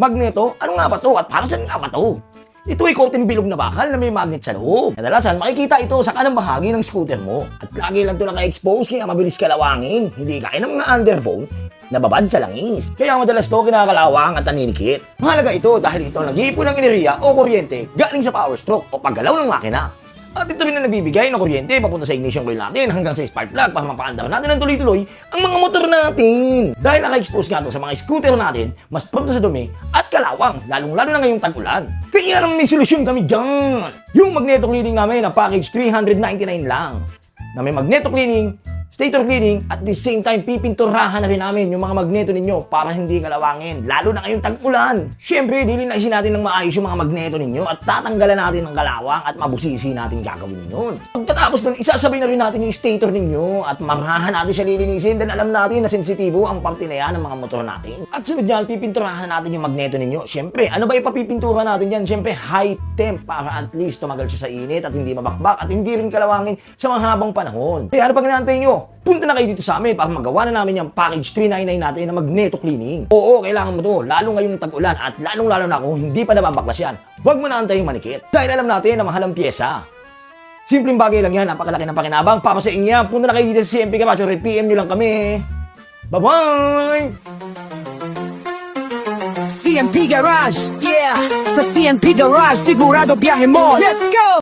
Magneto? Ano nga ba to? At para saan nga ba to? Ito ay koteng bilog na bakal na may magnet sa loob. Kadalasan, makikita ito sa kanang bahagi ng scooter mo. At lagi lang ito naka-expose kaya mabilis kalawangin. Hindi kaya ng mga underbone na babad sa langis. Kaya madalas to kinakalawang at naninikit. Mahalaga ito dahil ito nag-iipon ng enerhiya o kuryente galing sa power stroke o paggalaw ng makina. At ito rin na nagbibigay ng kuryente papunta sa ignition coil natin hanggang sa spark plug para mapaandar natin ng tuloy-tuloy ang mga motor natin. Dahil naka-expose nga sa mga scooter natin, mas prone sa dumi at kalawang, lalong-lalo na ngayong tag-ulan. Kaya naman may solusyon kami dyan. Yung magneto cleaning namin na package 399 lang. Na may magneto cleaning, stator cleaning, at the same time pipinturahan na rin namin yung mga magneto ninyo para hindi kalawangin, lalo na ngayong tag-ulan. Siyempre, dilinasin natin ng maayos yung mga magneto ninyo at tatanggalan natin ng kalawang at mabusisi natin gagawin yun. Pagkatapos nun, isasabay na rin natin yung stator ninyo at marahan natin siya lilinisin dahil alam natin na sensitibo ang parte ng mga motor natin. At sunod yan, pipinturahan natin yung magneto ninyo. Siyempre, ano ba ipapipintura natin yan? Siyempre, high temp para at least tumagal siya sa init at hindi mabakbak at hindi rin kalawangin sa mahabang panahon. Kaya ano pag inaantay Punta na kayo dito sa amin para magawa na namin yung package 399 natin na magneto cleaning. Oo, kailangan mo to, lalo ngayong tag-ulan at lalong lalo na kung hindi pa nababaklas yan. Huwag mo na antayin manikit. Dahil alam natin na mahal ang pyesa. Simpleng bagay lang yan, napakalaki ng pakinabang. Para sa inyo, punta na kayo dito sa CMP Camacho, PM nyo lang kami. Bye-bye! CMP Garage, yeah! Sa CMP Garage, sigurado biyahe mo! Let's go!